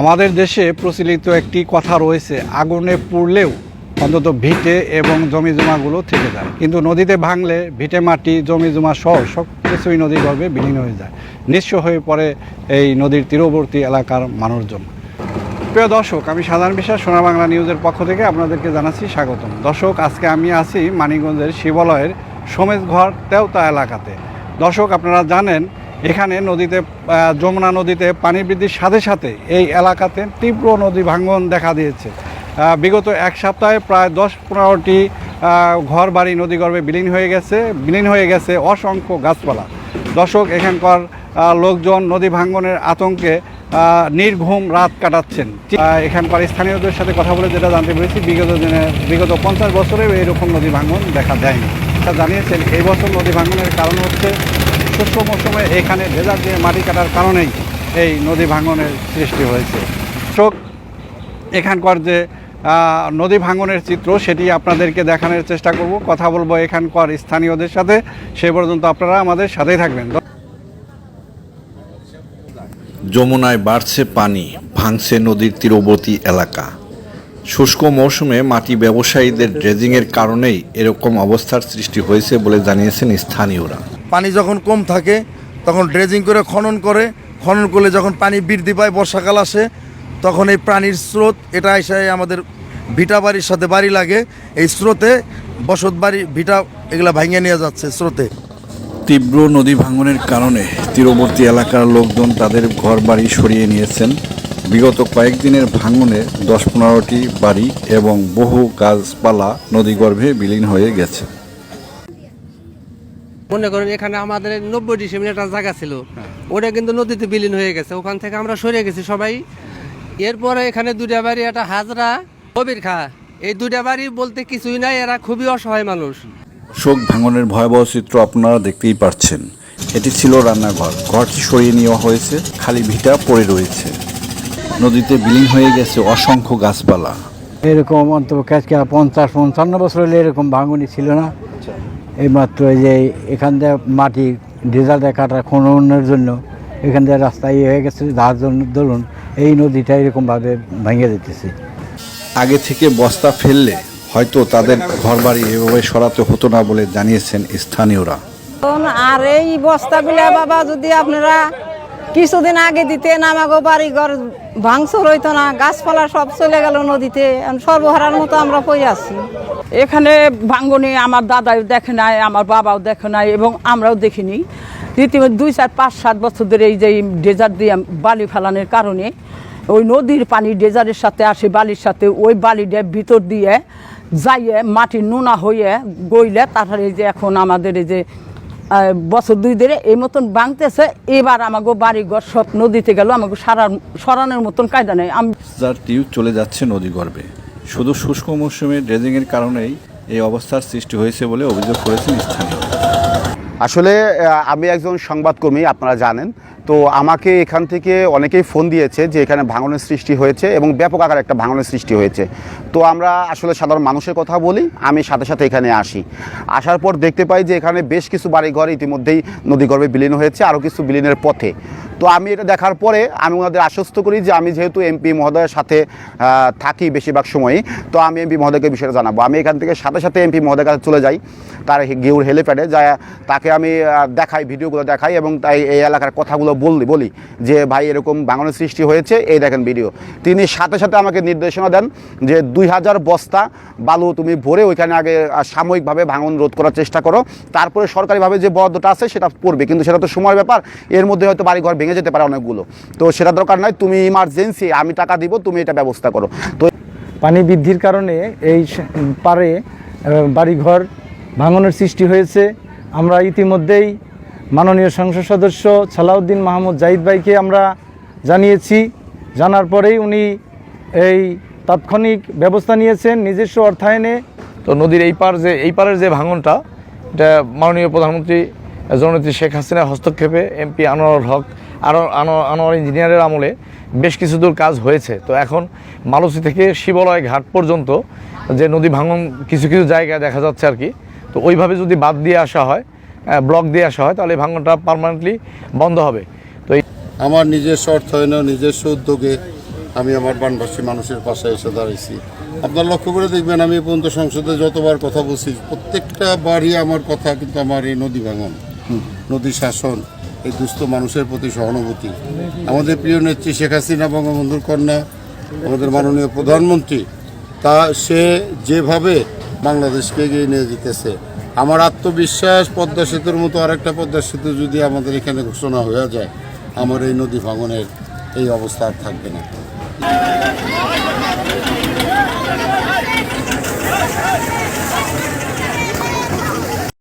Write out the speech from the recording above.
আমাদের দেশে প্রচলিত একটি কথা রয়েছে, আগুনে পুড়লেও অন্তত ভিটে এবং জমি জমাগুলো থেকে যায়। কিন্তু নদীতে ভাঙলে ভিটে মাটি জমি জমা সহ সব কিছুই নদী গর্ভে বিলীন হয়ে যায়। নিঃস্ব হয়ে পড়ে এই নদীর তীরবর্তী এলাকার মানুষজন। প্রিয় দর্শক, আমি সাধারণ বিশ্বাস সোনা বাংলা নিউজের পক্ষ থেকে আপনাদেরকে জানাচ্ছি স্বাগতম। দর্শক, আজকে আমি আছি মানিকগঞ্জের শিবালয়ের সোমেশঘর তেওতা এলাকাতে। দর্শক, আপনারা জানেন এখানে নদীতে যমুনা নদীতে পানি বৃদ্ধির সাথে সাথে এই এলাকাতে তীব্র নদী ভাঙ্গন দেখা দিয়েছে। বিগত এক সপ্তাহে প্রায় দশ পনেরোটি ঘর বাড়ি নদীগর্ভে বিলীন হয়ে গেছে, বিলীন হয়ে গেছে অসংখ্য গাছপালা। দর্শক, এখানকার লোকজন নদী ভাঙ্গনের আতঙ্কে নির্ঘুম রাত কাটাচ্ছেন। এখানকার স্থানীয়দের সাথে কথা বলে যেটা জানতে পেরেছি, বিগত দিনে, বিগত পঞ্চাশ বছরেও এইরকম নদী ভাঙ্গন দেখা দেয়নি। তা জানিয়েছেন, এই বছর নদী ভাঙ্গনের কারণ হচ্ছে শুষ্ক মৌসুমে এখানে ভেজা দিয়ে মাটি কাটার কারণেই এই নদী ভাঙ্গনের সৃষ্টি হয়েছে। চোখ এখানকার যে নদী ভাঙ্গনের চিত্র সেটি আপনাদেরকে দেখানোর চেষ্টা করব। কথা বলব এখানকার স্থানীয়দের সাথে। সে পর্যন্ত আপনারা আমাদের সাথেই থাকবেন। যমুনায় বাড়ছে পানি, ভাঙছে নদীর তীরবর্তী এলাকা। শুষ্ক মৌসুমে মাটি ব্যবসায়ীদের ড্রেজিংয়ের কারণেই এরকম অবস্থার সৃষ্টি হয়েছে বলে জানিয়েছেন স্থানীয়রা। পানি যখন কম থাকে, তখন ড্রেজিং করে খনন করে। খনন করলে যখন পানি বৃদ্ধি পায়, বর্ষাকাল আসে, তখন এই প্রাণীর স্রোত, এটা এসে আমাদের ভিটা বাড়ির সাথে বাড়ি লাগে। এই স্রোতে বসত বাড়ি, ভিটা এগুলা ভাঙিয়ে নিয়ে যাচ্ছে স্রোতে। তীব্র নদী ভাঙনের কারণে তীরবর্তী এলাকার লোকজন তাদের ঘর বাড়ি সরিয়ে নিয়েছেন। বিগত কয়েকদিনের ভাঙনে দশ পনেরোটি বাড়ি এবং বহু গাছপালা নদীগর্ভে বিলীন হয়ে গেছে। মনে করেন এখানে আমাদের নব্বই ডিসেম্বর একটা জায়গা ছিল। ওটা কিন্তু নদীতে বিলীন হয়ে গেছে। ওখান থেকে আমরা সরে গেছি সবাই। এরপরে এখানে দুটা বাড়ি একটা হাজরা কবির খা। এই দুটা বাড়ি বলতে কিছুই নাই এরা খুবই অসহায় মানুষ। শোক ভাঙনের ভয়াবহ চিত্র আপনারা দেখতেই পাচ্ছেন। এটি ছিল রান্নাঘর। ঘরটি সরিয়ে নেওয়া হয়েছে খালি ভিটা পড়ে রয়েছে। নদীতে বিলীন হয়ে গেছে অসংখ্য গাছপালা। এরকম অন্তত পঞ্চাশ পঞ্চান্ন বছর হলে এরকম ভাঙনি ছিল না। এইমাত্র এই যে এখান দিয়ে মাটি ডিজাল কাটা খননের জন্য এখান দিয়ে রাস্তা ইয়ে হয়ে গেছে যার জন্য ধরুন এই নদীটা এরকমভাবে ভেঙে যেতেছে আগে থেকে বস্তা ফেললে হয়তো তাদের ঘরবাড়ি এভাবে সরাতে হতো না বলে জানিয়েছেন স্থানীয়রা। আর এই বস্তাগুলো বাবা যদি আপনারা কিছুদিন আগে দিতেন আমাগো বাড়ি ঘর ভাঙচুর হইতো না, গাছপালা সব চলে গেল নদীতে সর্বহারার মতো আমরা পড়ে আছি। এখানে ভাঙ্গনে আমার দাদাও দেখে নাই, আমার বাবাও দেখে নাই, এবং আমরাও দেখিনি। রীতিমতো দুই চার, পাঁচ, সাত বছর ধরে এই যে ডেজার্ট দিয়ে বালি ফেলানোর কারণে, ওই নদীর পানি ডেজারের সাথে আসে, বালির সাথে, ওই বালিটা ভিতর দিয়ে যাইয়ে মাটি নোনা হয়ে গইলে, তারপরে এই যে এখন আমাদের এই যে বছর দুই ধরে এই মতন ভাঙতেছে। এবার আমাকে বাড়ি ঘর সব নদীতে গেল আমাকে সারা সরানোর মতন কায়দা নেই। আমি যার টিউ চলে যাচ্ছে নদী গর্ভে শুধু শুষ্ক মৌসুমে ড্রেজিংয়ের কারণেই এই অবস্থার সৃষ্টি হয়েছে বলে অভিযোগ করেছেন স্থানীয়রা আসলে আমি একজন সংবাদকর্মী, আপনারা জানেন। তো আমাকে এখান থেকে অনেকেই ফোন দিয়েছে যে এখানে ভাঙনের সৃষ্টি হয়েছে এবং ব্যাপক আকার একটা ভাঙনের সৃষ্টি হয়েছে। তো আমরা আসলে সাধারণ মানুষের কথা বলি, আমি সাথে সাথে এখানে আসি। আসার পর দেখতে পাই যে এখানে বেশ কিছু বাড়িঘর ইতিমধ্যেই নদীগর্ভে বিলীন হয়েছে, আরও কিছু বিলীনের পথে। তো আমি এটা দেখার পরে আমি ওনাদের আশ্বস্ত করি যে আমি যেহেতু এমপি মহোদয়ের সাথে থাকি বেশিরভাগ সময়ই, তো আমি এমপি মহোদয়কে বিষয়টা জানাব। আমি এখান থেকে সাথে সাথে এমপি মহোদয়ের কাছে চলে যাই, তার গেউর হেলিপ্যাডে, যা তাকে আমি দেখাই, ভিডিওগুলো দেখাই এবং তাই এই এলাকার কথাগুলো বলি বলি যে, ভাই, এরকম বাঙালির সৃষ্টি হয়েছে, এই দেখেন ভিডিও। তিনি সাথে সাথে আমাকে নির্দেশনা দেন যে, দুই হাজার বস্তা বালু তুমি ভরে ওইখানে আগে সাময়িকভাবে ভাঙন রোধ করার চেষ্টা করো। তারপরে সরকারিভাবে যে বরাদ্দটা আছে, সেটা পড়বে। কিন্তু সেটা তো সময়ের ব্যাপার। এর মধ্যে হয়তো বাড়ি ঘর ভেঙে যেতে পারে অনেকগুলো। তো সেটা দরকার নয় তুমি ইমার্জেন্সি আমি টাকা দিব তুমি এটা ব্যবস্থা করো। তো পানি বৃদ্ধির কারণে এই পারে বাড়িঘর ভাঙনের সৃষ্টি হয়েছে। আমরা ইতিমধ্যেই মাননীয় সংসদ সদস্য সালাউদ্দিন মাহমুদ জাহিদ ভাইকে আমরা জানিয়েছি। জানার পরেই উনি এই তাৎক্ষণিক ব্যবস্থা নিয়েছেন নিজস্ব অর্থায়নে। তো নদীর এই পার যে এই পারের যে ভাঙনটা এটা মাননীয় প্রধানমন্ত্রী জননেত্রী শেখ হাসিনার হস্তক্ষেপে এমপি আনোয়ার হক আনো- আনোয়ার ইঞ্জিনিয়ারের আমলে বেশ কিছু দূর কাজ হয়েছে। তো এখন মালসি থেকে শিবলয় ঘাট পর্যন্ত যে নদী ভাঙন কিছু কিছু জায়গায় দেখা যাচ্ছে আর কি তো ওইভাবে যদি বাদ দিয়ে আসা হয় ব্লক দিয়ে আসা হয় তাহলে এই ভাঙনটা পার্মানেন্টলি বন্ধ হবে। তো আমার নিজস্ব অর্থায়নে নিজস্ব উদ্যোগে আমি আমার বানবাসী মানুষের পাশে এসে দাঁড়াইছি। আপনার লক্ষ্য করে দেখবেন আমি পর্যন্ত সংসদে যতবার কথা বলছি প্রত্যেকটা বারই আমার কথা কিন্তু আমার এই নদী ভাঙন নদী শাসন এই দুস্থ মানুষের প্রতি সহানুভূতি। আমাদের প্রিয় নেত্রী শেখ হাসিনা, বঙ্গবন্ধুর কন্যা, আমাদের মাননীয় প্রধানমন্ত্রী, তা সে যেভাবে বাংলাদেশকে এগিয়ে নিয়ে যেতেছে। আমার আত্মবিশ্বাস পদ্মা সেতুর মতো আরেকটা পদ্মা সেতু যদি আমাদের এখানে ঘোষণা হয়ে যায়, আমার এই নদী ভাঙনের এই অবস্থা আর থাকবে না।